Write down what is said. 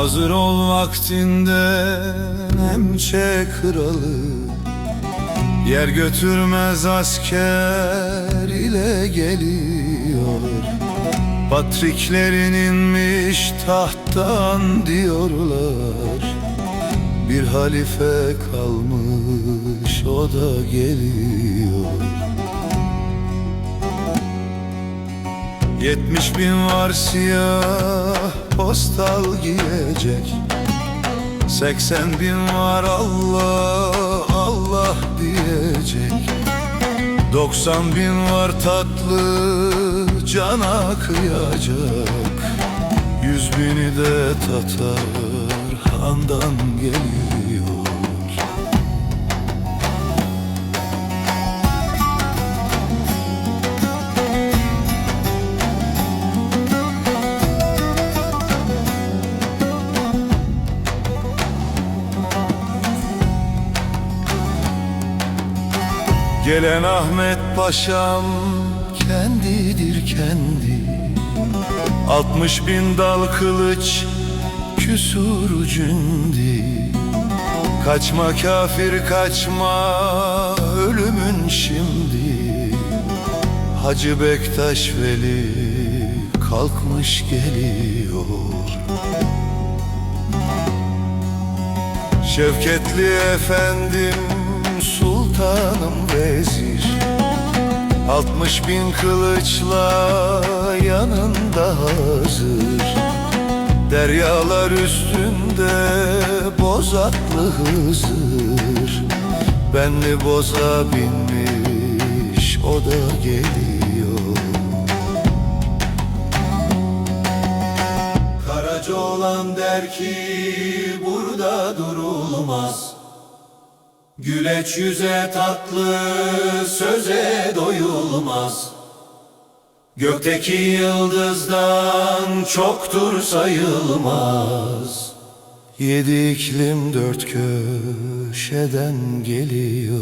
Hazır ol vaktinde Nemçe kralı. Yer götürmez asker ile geliyor. Patriklerin inmiş tahttan diyorlar. Bir halife kalmış o da geliyor. Yetmiş bin var siyah postal giyecek. Seksen bin var Allah Allah diyecek. Doksan bin var tatlı cana kıyacak. Yüz bini de Tatar handan geliyor Gelen Ahmet Paşam kendidir kendi. Altmış bin dal kılıç küsur cündi Kaçma kafir kaçma ölümün şimdi. Hacı Bektaş Veli kalkmış geliyor. Şevketli efendim sultanım vezir. Altmış bin kılıçla yanında hazır. Deryalar üstünde boz atlı Hızır Benli boza binmiş o da geliyor. Karaca olan der ki burada durulmaz Güleç yüze tatlı söze doyulmaz. Gökteki yıldızdan çoktur sayılmaz. Yedi iklim dört köşeden geliyor